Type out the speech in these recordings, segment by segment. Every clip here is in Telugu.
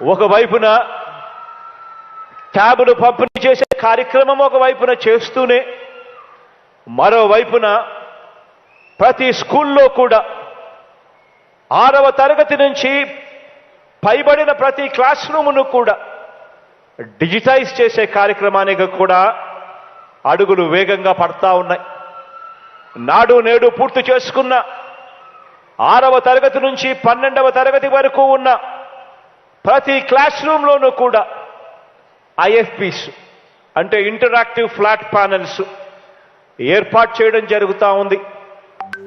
ఒకవైపున ట్యాబులు పంపిణీ చేసే కార్యక్రమం ఒకవైపున చేస్తూనే మరోవైపున ప్రతి స్కూల్లో కూడా ఆరవ తరగతి నుంచి పైబడిన ప్రతి క్లాస్ రూమును కూడా డిజిటైజ్ చేసే కార్యక్రమానికి కూడా అడుగులు వేగంగా పడతా ఉన్నాయి. నాడు నేడు పూర్తి చేసుకున్న ఆరవ తరగతి నుంచి పన్నెండవ తరగతి వరకు ఉన్న ప్రతి క్లాస్ రూమ్లోనూ కూడా ఐఎఫ్పిస్ అంటే ఇంటరాక్టివ్ ఫ్లాట్ ప్యానల్స్ ఏర్పాటు చేయడం జరుగుతూ ఉంది.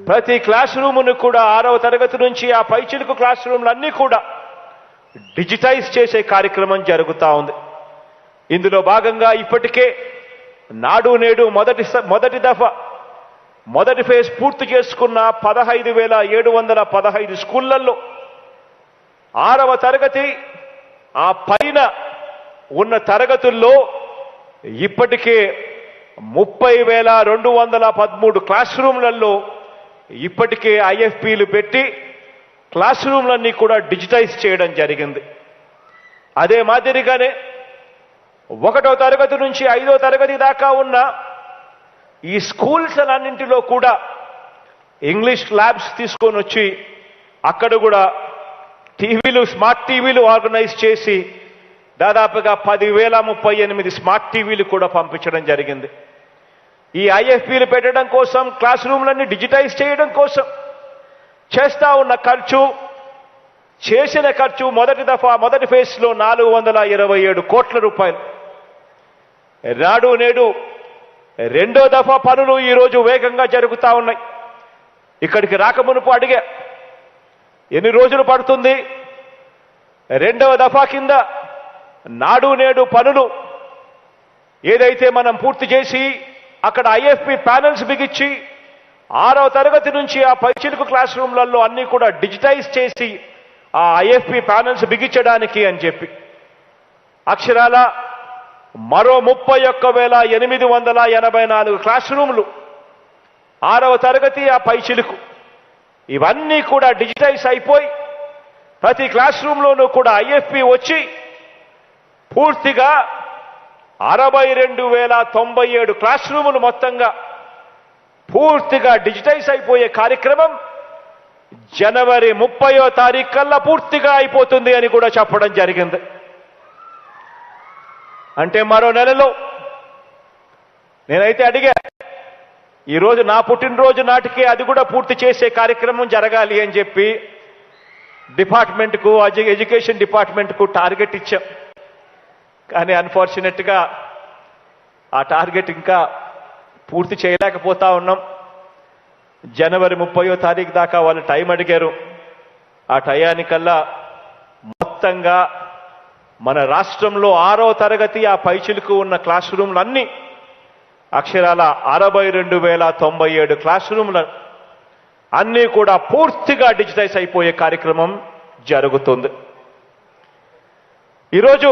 ప్రతి క్లాస్ రూమును కూడా ఆరవ తరగతి నుంచి ఆ పైచిలుకు క్లాస్ రూమ్లన్నీ కూడా డిజిటైజ్ చేసే కార్యక్రమం జరుగుతూ ఉంది. ఇందులో భాగంగా ఇప్పటికే నాడు నేడు మొదటి స- మొదటి దఫ మొదటి ఫేజ్ పూర్తి చేసుకున్న పదహైదు వేల ఏడు వందల పదహైదు స్కూళ్ళలో ఆరవ తరగతి ఆ పైన ఉన్న తరగతుల్లో ఇప్పటికే ముప్పై వేల రెండు వందల పదమూడు క్లాస్ రూమ్లలో ఇప్పటికే ఐఎఫ్పీలు పెట్టి క్లాస్ రూమ్లన్నీ కూడా డిజిటైజ్ చేయడం జరిగింది. అదే మాదిరిగానే ఒకటో తరగతి నుంచి ఐదో తరగతి దాకా ఉన్న ఈ స్కూల్స్ అన్నింటిలో కూడా ఇంగ్లీష్ ల్యాబ్స్ తీసుకొని వచ్చి అక్కడ కూడా టీవీలు స్మార్ట్ టీవీలు ఆర్గనైజ్ చేసి దాదాపుగా పదివేల ముప్పై ఎనిమిది స్మార్ట్ టీవీలు కూడా పంపించడం జరిగింది. ఈ ఐఎఫ్పీలు పెట్టడం కోసం క్లాస్ రూమ్లన్నీ డిజిటైజ్ చేయడం కోసం చేస్తా ఉన్న ఖర్చు చేసిన ఖర్చు మొదటి దఫా మొదటి ఫేజ్లో నాలుగు వందల ఇరవై ఏడు కోట్ల రూపాయలు. నాడు నేడు రెండో దఫా పనులు ఈరోజు వేగంగా జరుగుతా ఉన్నాయి. ఇక్కడికి రాకమునుపు అడిగా ఎన్ని రోజులు పడుతుంది? రెండవ దఫా కింద నాడు నేడు పనులు ఏదైతే మనం పూర్తి చేసి అక్కడ ఐఎఫ్పి ప్యానెల్స్ బిగించి ఆరవ తరగతి నుంచి ఆ పైచిలుకు క్లాస్ రూమ్లలో అన్ని కూడా డిజిటైజ్ చేసి ఆ ఐఎఫ్పి ప్యానెల్స్ బిగించడానికి అని చెప్పి. అక్షరాల మరో ముప్పై ఒక్క వేల ఎనిమిది వందల ఎనభై నాలుగు క్లాస్ రూమ్లు ఆరవ తరగతి ఆ పైచిలుకు ఇవన్నీ కూడా డిజిటైజ్ అయిపోయి ప్రతి క్లాస్ రూమ్లోనూ కూడా ఐఎఫ్పి వచ్చి పూర్తిగా అరవై రెండు వేల తొంభై ఏడు క్లాస్ రూములు మొత్తంగా పూర్తిగా డిజిటైజ్ అయిపోయే కార్యక్రమం జనవరి ముప్పయో తారీఖు కల్లా పూర్తిగా అయిపోతుంది అని కూడా చెప్పడం జరిగింది. అంటే మరో నెలలో నేనైతే అడిగా ఈరోజు నా పుట్టినరోజు నాటికి అది కూడా పూర్తి చేసే కార్యక్రమం జరగాలి అని చెప్పి డిపార్ట్మెంట్కు ఎడ్యుకేషన్ డిపార్ట్మెంట్కు టార్గెట్ ఇచ్చాం. కానీ అన్ఫార్చునేట్గా ఆ టార్గెట్ ఇంకా పూర్తి చేయలేకపోతా ఉన్నాం. జనవరి ముప్పయో తారీఖు దాకా వాళ్ళు టైం అడిగారు. ఆ టయానికల్లా మొత్తంగా మన రాష్ట్రంలో ఆరో తరగతి ఆ పైచిలుకు ఉన్న క్లాస్ రూమ్లన్నీ అక్షరాల అరవై రెండు వేల తొంభై ఏడు క్లాస్ రూమ్ల అన్నీ కూడా పూర్తిగా డిజిటైజ్ అయిపోయే కార్యక్రమం జరుగుతుంది. ఈరోజు